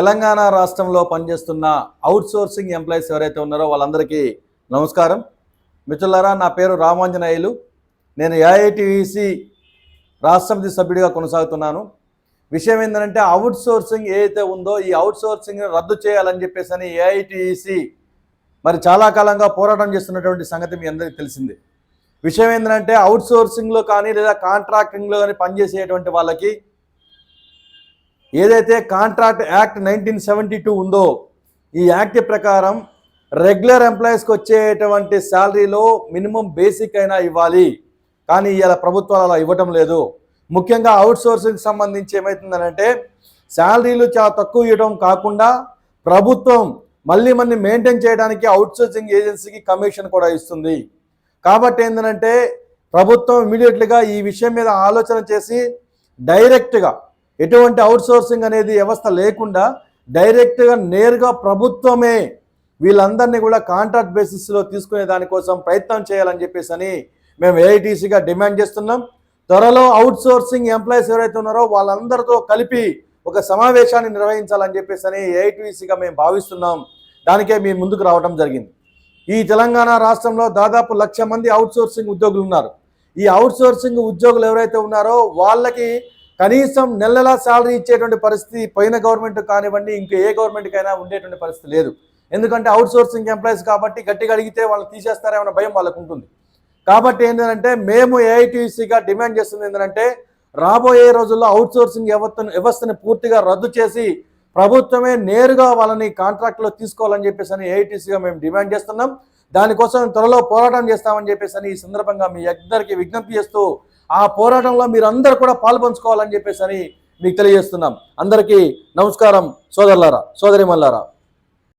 తెలంగాణ రాష్ట్రంలో పనిచేస్తున్న out sourcing employees ఎవరైతే ఉన్నారో వాళ్ళందరికీ నమస్కారం. మిత్రులారా నా పేరు రామాంజనేయులు. నేను ఏఐటిసి రాష్ట్రపతి సభ్యుడిగా కొనసాగుతున్నాను. విషయం ఏంటంటే అవుట్ సోర్సింగ్ ఏదైతే ఉందో ఈ అవుట్ సోర్సింగ్ రద్దు చేయాలని చెప్పేసి అని ఏఐటిసి మరి చాలా కాలంగా పోరాటం చేస్తున్నటువంటి సంగతి మీ అందరికీ తెలిసిందే. విషయం ఏంటంటే అవుట్ సోర్సింగ్లో కానీ లేదా కాంట్రాక్టింగ్లో కానీ పనిచేసేటువంటి వాళ్ళకి ఏదైతే contract act nineteen seventy two ఉందో ఈ యాక్ట్ ప్రకారం రెగ్యులర్ ఎంప్లాయీస్కి వచ్చేటువంటి శాలరీలో మినిమం బేసిక్ అయినా ఇవ్వాలి. కానీ ఇలా ప్రభుత్వాలు అలా ఇవ్వటం లేదు. ముఖ్యంగా అవుట్ సోర్సింగ్కి సంబంధించి ఏమవుతుందనంటే శాలరీలు చాలా తక్కువ ఇవ్వడం కాకుండా ప్రభుత్వం మళ్ళీ మళ్ళీ మెయింటైన్ చేయడానికి అవుట్ సోర్సింగ్ ఏజెన్సీకి కమిషన్ కూడా ఇస్తుంది. కాబట్టి ఏంటంటే ప్రభుత్వం ఇమీడియట్లీగా ఈ విషయం మీద ఆలోచన చేసి డైరెక్ట్గా ఎటువంటి అవుట్సోర్సింగ్ అనేది వ్యవస్థ లేకుండా డైరెక్ట్గా నేరుగా ప్రభుత్వమే వీళ్ళందరినీ కూడా కాంట్రాక్ట్ బేసిస్లో తీసుకునే దానికోసం ప్రయత్నం చేయాలని చెప్పేసి అని మేము ఏఐటీసీగా డిమాండ్ చేస్తున్నాం. త్వరలో అవుట్ సోర్సింగ్ ఎంప్లాయీస్ ఎవరైతే ఉన్నారో వాళ్ళందరితో కలిపి ఒక సమావేశాన్ని నిర్వహించాలని చెప్పేసి అని ఏఐటీసీగా మేము భావిస్తున్నాం. దానికే మేము ముందుకు రావడం జరిగింది. ఈ తెలంగాణ రాష్ట్రంలో దాదాపు లక్ష మంది అవుట్ సోర్సింగ్ ఉద్యోగులు ఉన్నారు. ఈ అవుట్ సోర్సింగ్ ఉద్యోగులు ఎవరైతే ఉన్నారో వాళ్ళకి కనీసం నెల శాలరీ ఇచ్చేటువంటి పరిస్థితి పోయిన గవర్నమెంట్ కానివ్వండి ఇంకా ఏ గవర్నమెంట్కైనా ఉండేటువంటి పరిస్థితి లేదు. ఎందుకంటే అవుట్ సోర్సింగ్ ఎంప్లాయీస్ కాబట్టి గట్టిగా అడిగితే వాళ్ళు తీసేస్తారేమన్న భయం వాళ్ళకు ఉంటుంది. కాబట్టి ఏంటంటే మేము ఏఐటీసీగా డిమాండ్ చేస్తుంది ఏంటంటే రాబోయే రోజుల్లో అవుట్ సోర్సింగ్ వ్యవస్థను వ్యవస్థను పూర్తిగా రద్దు చేసి ప్రభుత్వమే నేరుగా వాళ్ళని కాంట్రాక్ట్లో తీసుకోవాలని చెప్పేసి అని ఏఐటీసీగా మేము డిమాండ్ చేస్తున్నాం. దానికోసం త్వరలో పోరాటం చేస్తామని చెప్పేసి ఈ సందర్భంగా మీ అందరికీ విజ్ఞప్తి చేస్తూ ఆ పోరాటంలో మీరందరూ కూడా పాల్పంచుకోవాలని చెప్పేసి అని మీకు తెలియజేస్తున్నాం. అందరికీ నమస్కారం సోదరులారా సోదరి మల్లారా